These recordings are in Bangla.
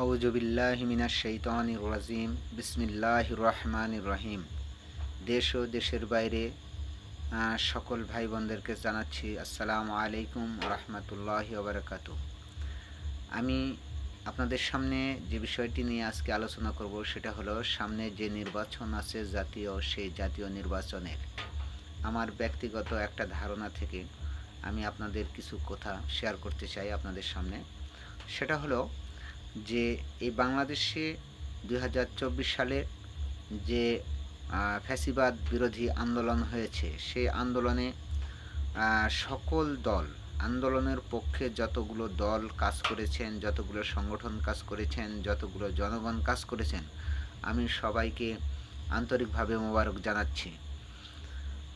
আউজবিল্লাহিমিনা শৈতানির রাজিম। বিসমিল্লাহ রহমান রহিম। দেশ ও দেশের বাইরে সকল ভাই বোনদেরকে জানাচ্ছি আসসালামু আলাইকুম রহমতুল্লাহ ওবরাকাত আমি আপনাদের সামনে যে বিষয়টি নিয়ে আজকে আলোচনা করব সেটা হলো, সামনে যে নির্বাচন আছে জাতীয় সেই জাতীয় নির্বাচনের। আমার ব্যক্তিগত একটা ধারণা থেকে আমি আপনাদের কিছু কথা শেয়ার করতে চাই আপনাদের সামনে। সেটা হলো যে এই বাংলাদেশে দু হাজার চব্বিশ সালে যে ফ্যাসিবাদ বিরোধী আন্দোলন হয়েছে, সেই আন্দোলনে সকল দল, আন্দোলনের পক্ষে যতগুলো দল কাজ করেছেন, যতগুলো সংগঠন কাজ করেছেন, যতগুলো জনগণ কাজ করেছেন, আমি সবাইকে আন্তরিকভাবে মোবারক জানাচ্ছি।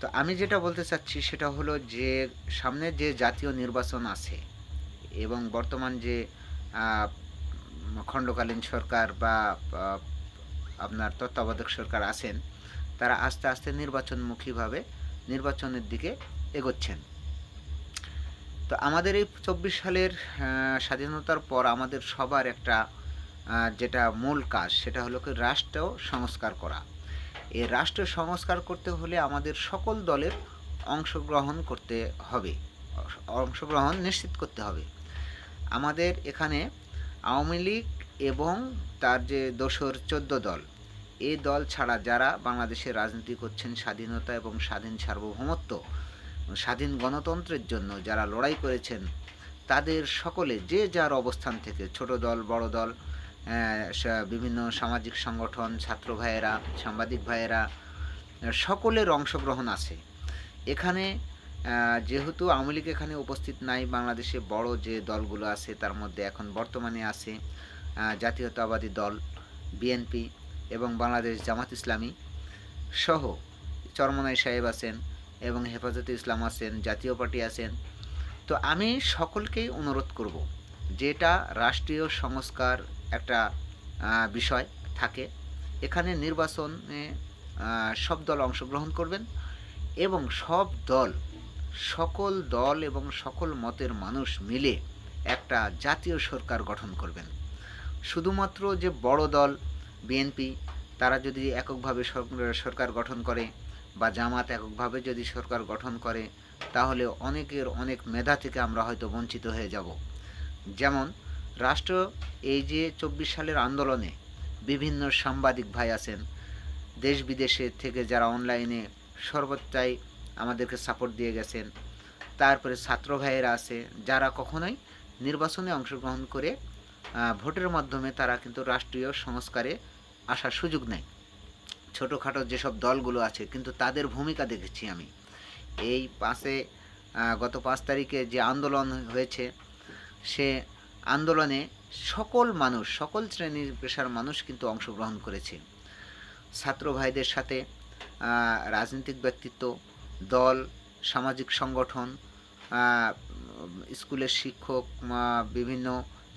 তো আমি যেটা বলতে চাচ্ছি সেটা হলো যে, সামনে যে জাতীয় নির্বাচন আছে এবং বর্তমান যে খণ্ডকালীন সরকার বা আপনার তত্ত্বাবধায়ক সরকার আছেন, তারা আস্তে আস্তে নির্বাচনমুখীভাবে নির্বাচনের দিকে এগোচ্ছেন। তো আমাদের এই চব্বিশ সালের স্বাধীনতার পর আমাদের সবার একটা যেটা মূল কাজ, সেটা হলো কি রাষ্ট্র সংস্কার করা। এই রাষ্ট্র সংস্কার করতে হলে আমাদের সকল দলের অংশগ্রহণ করতে হবে, অংশগ্রহণ নিশ্চিত করতে হবে। আমাদের এখানে আওয়ামী লীগ এবং তার যে দোসর চোদ্দ দল, এ দল ছাড়া যারা বাংলাদেশে রাজনীতি করছেন স্বাধীনতা এবং স্বাধীন সার্বভৌমত্ব, স্বাধীন গণতন্ত্রের জন্য যারা লড়াই করেছেন, তাদের সকলে যে যার অবস্থান থেকে ছোট দল, বড় দল বিভিন্ন সামাজিক সংগঠন, ছাত্র ভাইয়েরা, সাংবাদিক ভাইয়েরা, সকলের অংশগ্রহণ আছে। এখানে যেহেতু আওয়ামী লীগ এখানে উপস্থিত নাই, বাংলাদেশে বড় যে দলগুলো আছে তার মধ্যে এখন বর্তমানে আছে জাতীয়তাবাদী দল, বিএনপি এবং বাংলাদেশ জামাত ইসলামী সহ চরমনাই সাহেব আছেন এবং হেফাজতে ইসলাম আছেন, জাতীয় পার্টি আছেন। তো আমি সকলকেই অনুরোধ করব, যেটা রাষ্ট্রীয় সংস্কার একটা বিষয় থাকে, এখানে নির্বাচনে সব দল অংশগ্রহণ করবেন এবং সব দল সকল দল এবং সকল মতের মানুষ মিলে একটা জাতীয় সরকার গঠন করবেন। শুধুমাত্র যে বড় দল, বিএনপি, তারা যদি এককভাবে সরকার গঠন করে বা জামাত এককভাবে যদি সরকার গঠন করে, তাহলে অনেকের অনেক মেধা থেকে আমরা হয়তো বঞ্চিত হয়ে যাব। যেমন, রাষ্ট্র এই যে চব্বিশ সালের আন্দোলনে বিভিন্ন সাংবাদিক ভাই আছেন, দেশ বিদেশে থেকে যারা অনলাইনে সর্বত্রাই আমাদেরকে সাপোর্ট দিয়ে গেছেন। তারপরে ছাত্র ভাইয়েরা আছে যারা কখনোই নির্বাচনে অংশগ্রহণ করে ভোটের মাধ্যমে তারা কিন্তু রাষ্ট্রীয় সংস্কারে আসার সুযোগ নেই ছোটোখাটো যেসব দলগুলো আছে কিন্তু তাদের ভূমিকা দেখেছি আমি। এই আহ, গত পাঁচ তারিখে যে আন্দোলন হয়েছে সে আন্দোলনে সকল মানুষ সকল শ্রেণির পেশার মানুষ কিন্তু অংশগ্রহণ করেছে। ছাত্র ভাইদের সাথে রাজনৈতিক ব্যক্তিত্ব দল, সামাজিক সংগঠন স্কুলের শিক্ষক বিভিন্ন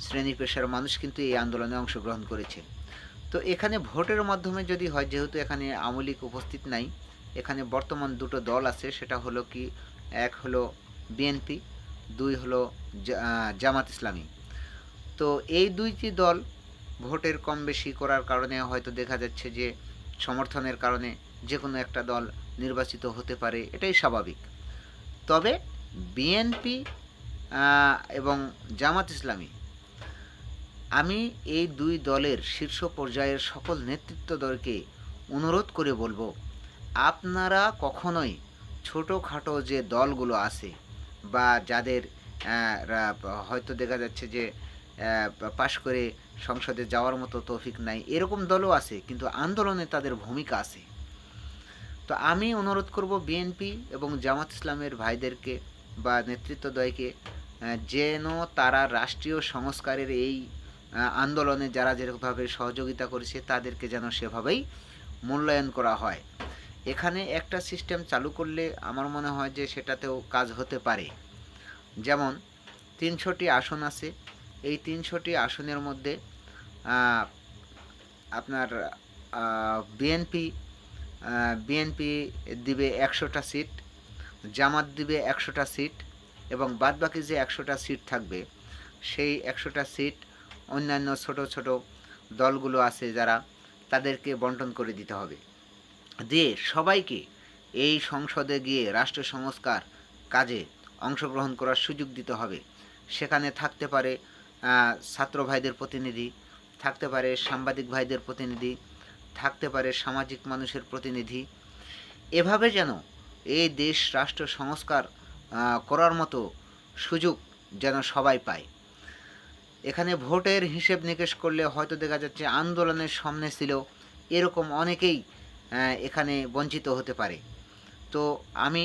শ্রেণি পেশার মানুষ কিন্তু এই আন্দোলনে অংশগ্রহণ করেছে। তো এখানে ভোটের মাধ্যমে যদি হয়, যেহেতু এখানে আমলিক উপস্থিত নাই, এখানে বর্তমান দুটো দল আছে, সেটা হলো কি, এক হলো বিএনপি, দুই হলো জামাত ইসলামী। তো এই দুইটি দল ভোটের কম বেশি করার কারণে হয়তো দেখা যাচ্ছে যে, সমর্থনের কারণে যে কোনো একটা দল নির্বাচিত হতে পারে, এটাই স্বাভাবিক। তবে বিএনপি এবং জামাত ইসলামী, আমি এই দুই দলের শীর্ষ পর্যায়ের সকল নেতৃত্বদলকে অনুরোধ করে বলব, আপনারা কখনোই ছোটোখাটো যে দলগুলো আছে বা যাদের হয়তো দেখা যাচ্ছে যে পাশ করে সংসদে যাওয়ার মতো তৌফিক নাই, এরকম দলও আছে, কিন্তু আন্দোলনে তাদের ভূমিকা আছে। তো আমি অনুরোধ করব বিএনপি এবং জামাত ইসলামের ভাইদেরকে বা নেতৃত্বদ্বয়কে যেন তারা রাষ্ট্রীয় সংস্কারের এই আন্দোলনে যারা যেভাবে সহযোগিতা করেছে তাদেরকে যেন সেভাবেই মূল্যায়ন করা হয়। এখানে একটা সিস্টেম চালু করলে আমার মনে হয় যে সেটাতেও কাজ হতে পারে। যেমন, তিনশোটি আসন আছে। এই তিনশোটি আসনের মধ্যে আপনার বিএনপি বিএনপি দিবে একশোটা সিট, জামাত দিবে একশোটা সিট এবং বাদবাকি যে একশোটা সিট থাকবে, সেই একশোটা সিট অন্যান্য ছোট ছোট দলগুলো আছে যারা তাদেরকে বন্টন করে দিতে হবে। দিয়ে সবাইকে এই সংসদে গিয়ে রাষ্ট্র সংস্কার কাজে অংশগ্রহণ করার সুযোগ দিতে হবে। সেখানে থাকতে পারে ছাত্র ভাইদের প্রতিনিধি, থাকতে পারে সাংবাদিক ভাইদের প্রতিনিধি থাকতে পারে সামাজিক মানুষের প্রতিনিধি। এভাবে যেন এই দেশ রাষ্ট্র সংস্কার করার মতো সুযোগ যেন সবাই পায়। এখানে ভোটের হিসেব নিকেশ করলে হয়তো দেখা যাচ্ছে আন্দোলনের সামনে ছিল, এরকম অনেকেই এখানে বঞ্চিত হতে পারে। তো আমি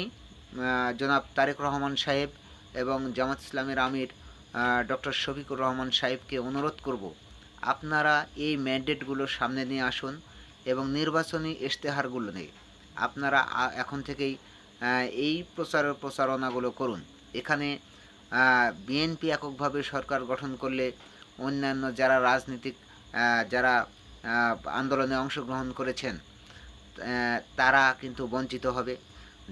জনাব তারেক রহমান সাহেব এবং জামাত ইসলামের আমির ডক্টর শফিকুর রহমান সাহেবকে অনুরোধ করব, আপনারা এই ম্যান্ডেটগুলো সামনে নিয়ে আসুন। এবং নির্বাচনী ইশতেহারগুলো নেই। আপনারা এখন থেকেই এই প্রচার, প্রচারণাগুলো করুন। এখানে বিএনপি এককভাবে সরকার গঠন করলে অন্যান্য যারা রাজনীতিক যারা আন্দোলনে অংশগ্রহণ করেছেন তারা কিন্তু বঞ্চিত হবে।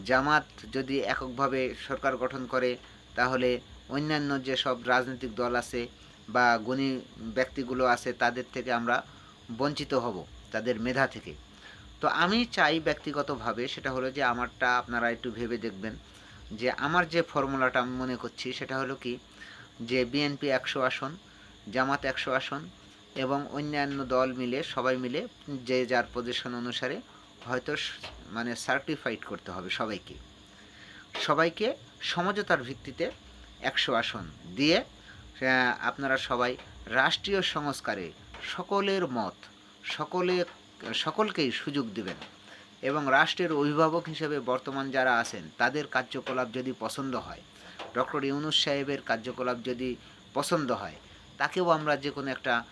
জামাত যদি এককভাবে সরকার গঠন করে, তাহলে অন্যান্য যেসব রাজনৈতিক দল আছে বা গুণী ব্যক্তিগুলো আছে, তাদের থেকে আমরা বঞ্চিত হব। তাদের মেধা থেকে। তো আমি চাই ব্যক্তিগতভাবে সেটা হলো যে আমারটা আপনারা একটু ভেবে দেখবেন যে আমার যে ফর্মুলাটা আমি মনে করছি সেটা হলো কি যে বিএনপি একশো আসন, জামাত একশো আসন এবং অন্যান্য দল মিলে, সবাই মিলে যে যার পজিশন অনুসারে হয়তো মানে সার্টিফাইড করতে হবে সবাইকে। সবাইকে সমঝোতার ভিত্তিতে একশো আসন দিয়ে আপনারা সবাই রাষ্ট্রীয় সংস্কারে সকলের মত সকলে, সকলকেই সুযোগ দেবেন। এবং রাষ্ট্রের অভিভাবক হিসেবে বর্তমান যারা আছেন, তাদের কার্যকলাপ যদি পছন্দ হয়, ডক্টর ইউনুস সাহেবের কার্যকলাপ যদি পছন্দ হয়, তাকেও আমরা যে কোনো একটা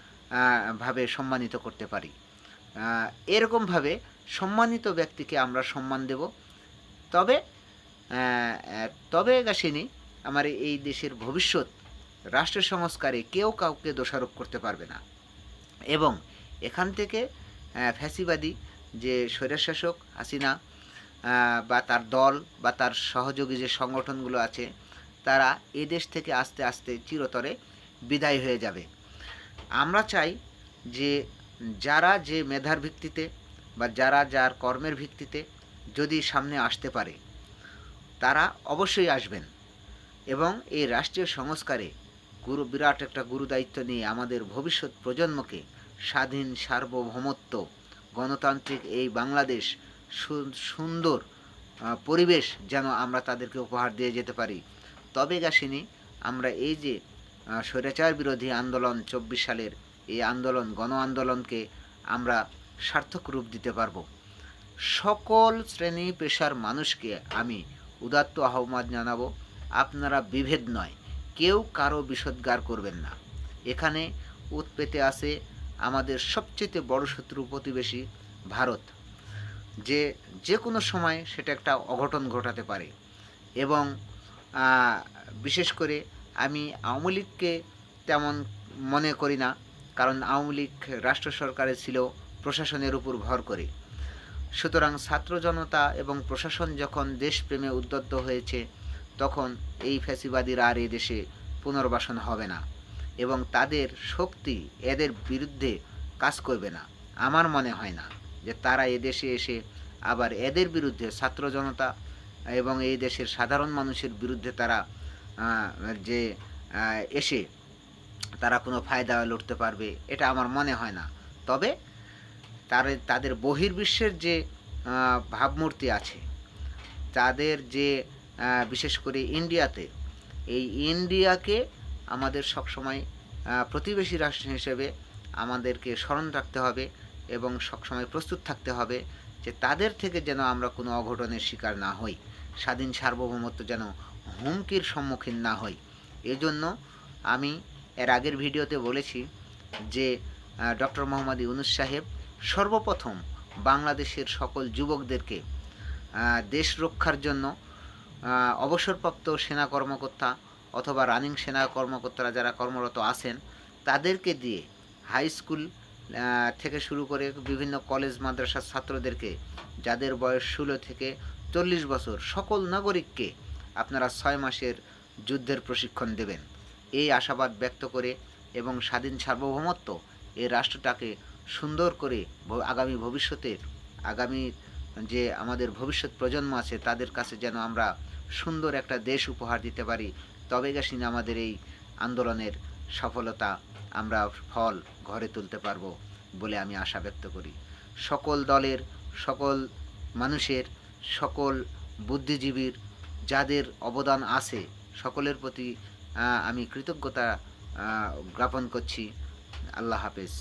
ভাবে সম্মানিত করতে পারি। এরকমভাবে সম্মানিত ব্যক্তিকে আমরা সম্মান দেব। তবে তবে গাছিনি আমার এই দেশের ভবিষ্যৎ, রাষ্ট্র সংস্কারে কেউ কাউকে দোষারোপ করতে পারবে না। এবং এখান থেকে ফ্যাসিবাদী যে স্বৈরশাসক হাসিনা বা তার দল, বা তার সহযোগী যে সংগঠনগুলো আছে, তারা এ দেশ থেকে আস্তে আস্তে চিরতরে বিদায় হয়ে যাবে। আমরা চাই যে যারা যে মেধার ভিত্তিতে, বা যারা যার কর্মের ভিত্তিতে যদি সামনে আসতে পারে, তারা অবশ্যই আসবেন। এবং এই রাষ্ট্রীয় সংস্কারে গুরু, বিরাট একটা গুরুদায়িত্ব নিয়ে আমাদের ভবিষ্যৎ প্রজন্মকে স্বাধীন সার্বভৌমত্ব, গণতান্ত্রিক এই বাংলাদেশ সুন্দর পরিবেশ যেন আমরা তাদেরকে উপহার দিয়ে যেতে পারি। তবে গাছিনি আমরা এই যে স্বৈরাচার বিরোধী আন্দোলন চব্বিশ সালের এই আন্দোলন, গণ আন্দোলনকে আমরা সার্থক রূপ দিতে পারব। সকল শ্রেণি পেশার মানুষকে আমি উদাত্ত আহ্বান জানাব, আপনারা বিভেদ নয়, কেউ কারও বিষোদ্গার করবেন না। এখানে উৎপেতে আছে আমাদের সবচেয়ে বড় শত্রু প্রতিবেশী ভারত। যে যে কোনো সময় সেটা একটা অঘটন ঘটাতে পারে। এবং বিশেষ করে আমি আওয়ামী লীগকে তেমন মনে করি না, কারণ আওয়ামী লীগ রাষ্ট্র সরকারে ছিল, প্রশাসনের উপর ভর করে। সুতরাং ছাত্র জনতা এবং প্রশাসন যখন দেশপ্রেমে উদ্যত হয়েছে, তখন এই ফ্যাসিবাদীরা আর এই দেশে পুনর্বাসন হবে না। এবং তাদের শক্তি এদের বিরুদ্ধে কাজ করবে না। আমার মনে হয় না যে তারা এদেশে এসে আবার এদের বিরুদ্ধে ছাত্র জনতা এবং এই দেশের সাধারণ মানুষের বিরুদ্ধে তারা যে এসে তারা কোনো ফায়দা লড়তে পারবে, এটা আমার মনে হয় না। তবে তার, তাদের বহির্বিশ্বের যে ভাবমূর্তি আছে, তাদের যে বিশেষ করে ইন্ডিয়াতে, এই ইন্ডিয়াকে আমাদের সবসময় প্রতিবেশী রাষ্ট্র হিসেবে আমাদেরকে স্মরণ রাখতে হবে এবং সবসময় প্রস্তুত থাকতে হবে যে তাদের থেকে যেন আমরা কোনো অঘটনের শিকার না হই, স্বাধীন সার্বভৌমত্ব যেন হুমকির সম্মুখীন না হই। এজন্য আমি এর আগের ভিডিওতে বলেছি যে ডক্টর মোহাম্মদ ইউনুস সাহেব সর্বপ্রথম বাংলাদেশের সকল যুবকদেরকে দেশ রক্ষার জন্য অবসরপ্রাপ্ত সেনা কর্মকর্তা অথবা রানিং সেনা কর্মকর্তারা যারা কর্মরত আছেন, তাদেরকে দিয়ে হাই স্কুল থেকে শুরু করে বিভিন্ন কলেজ, মাদ্রাসার ছাত্রদেরকে, যাদের বয়স ষোলো থেকে চল্লিশ বছর, সকল নাগরিককে আপনারা ছয় মাসের যুদ্ধের প্রশিক্ষণ দেবেন। এই আশাবাদ ব্যক্ত করে এবং স্বাধীন সার্বভৌমত্ব এই রাষ্ট্রটাকে সুন্দর করে আগামী ভবিষ্যতের, আগামী যে আমাদের ভবিষ্যৎ প্রজন্ম আছে, তাদের কাছে যেন আমরা সুন্দর একটা দেশ উপহার দিতে পারি তবে গেছিন আমাদের এই আন্দোলনের সফলতা আমরা ফল ঘরে তুলতে পারব বলে আমি আশা ব্যক্ত করি। সকল দলের, সকল মানুষের, সকল বুদ্ধিজীবীর যাদের অবদান আছে, সকলের প্রতি আমি কৃতজ্ঞতা জ্ঞাপন করছি। আল্লাহ হাফেজ।